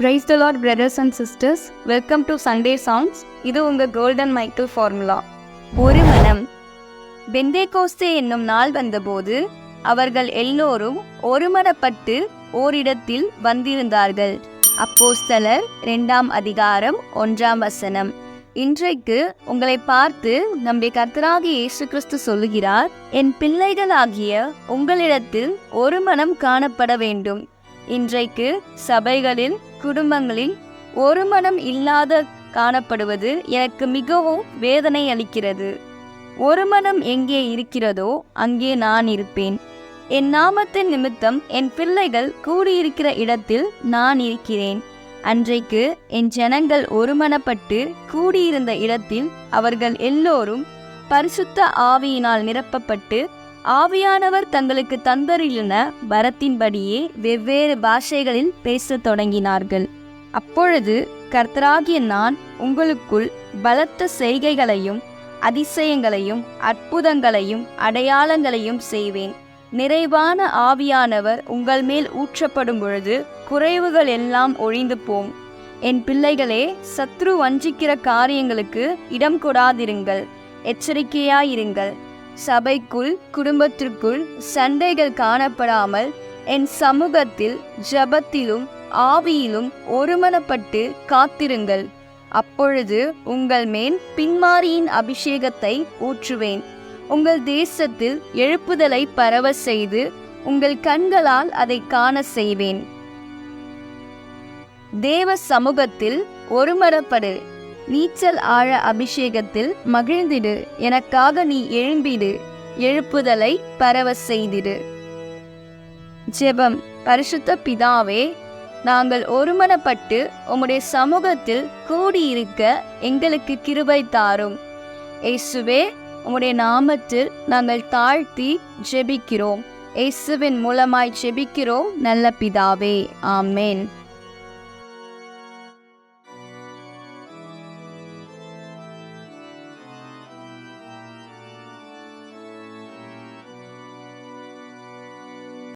Praise the Lord brothers and sisters welcome to Sunday songs இது உங்கள் golden Michael formula ஒரு மனம் பெந்தேகோஸ்தே என்னும் நாள் வந்தபோது அவர்கள் எல்லோரும் ஒருமனப்பட்டு ஓரிடத்தில் வந்திருந்தார்கள். அப்போஸ்தலர் இரண்டாம் அதிகாரம் ஒன்றாம் வசனம். இன்றைக்கு உங்களை பார்த்து நம்முடைய கர்த்தராகிய இயேசு கிறிஸ்து சொல்லுகிறார் என் பிள்ளைகளாகிய உங்களிடத்தில் ஒரு மனம் காணப்பட வேண்டும். இன்றைக்கு சபைகளில் குடும்பங்களில் ஒரு மனம் இல்லாத காணப்படுவது எனக்கு மிகவும் வேதனை அளிக்கிறது. ஒரு மனம் எங்கே இருக்கிறதோ அங்கே நான் இருப்பேன். என் நாமத்தின் நிமித்தம் என் பிள்ளைகள் கூடியிருக்கிற இடத்தில் நான் இருக்கிறேன். அன்றைக்கு என் ஜனங்கள் ஒருமனப்பட்டு கூடியிருந்த இடத்தில் அவர்கள் எல்லோரும் பரிசுத்த ஆவியினால் நிரப்பப்பட்டு ஆவியானவர் தங்களுக்கு தந்தரிலின வரத்தின்படியே வெவ்வேறு பாஷைகளில் பேசத் தொடங்கினார்கள். அப்பொழுது கர்த்தராகிய நான் உங்களுக்குள் பலத்த செய்கைகளையும் அதிசயங்களையும் அற்புதங்களையும் அடையாளங்களையும் செய்வேன். நிறைவான ஆவியானவர் உங்கள் மேல் ஊற்றப்படும் பொழுது குறைவுகள் எல்லாம் ஒழிந்து போம். என் பிள்ளைகளே சத்ரு வஞ்சிக்கிற காரியங்களுக்கு இடம் கொடாதிருங்கள். எச்சரிக்கையாயிருங்கள். சபைக்குள் குடும்பத்திற்குள் சண்டைகள் காணப்படாமல் என் சமூகத்தில் ஜபத்திலும் ஆவியிலும் ஒருமனப்பட்டு காத்திருங்கள். அப்பொழுது உங்கள் மேல் பின்மாரியின் அபிஷேகத்தை ஊற்றுவேன். உங்கள் தேசத்தில் எழுப்புதலை பரவ செய்து உங்கள் கண்களால் அதை காண செய்வேன். தேவ சமூகத்தில் ஒருமரப்படு நீச்சல் ஆழ அபிஷேகத்தில் மகிழ்ந்திடு. எனக்காக நீ எழும்பிடு. எழுப்புதலை பரவ செய்திடு. ஜெபம். பரிசுத்த பிதாவே நாங்கள் ஒருமனப்பட்டு உம்முடைய சமூகத்தில் கூடியிருக்க எங்களுக்கு கிருபை தாரும். இயேசுவே உம்முடைய நாமத்தில் நாங்கள் தாழ்த்தி ஜெபிக்கிறோம். இயேசுவின் மூலமாய் ஜெபிக்கிறோம் நல்ல பிதாவே. ஆமேன்.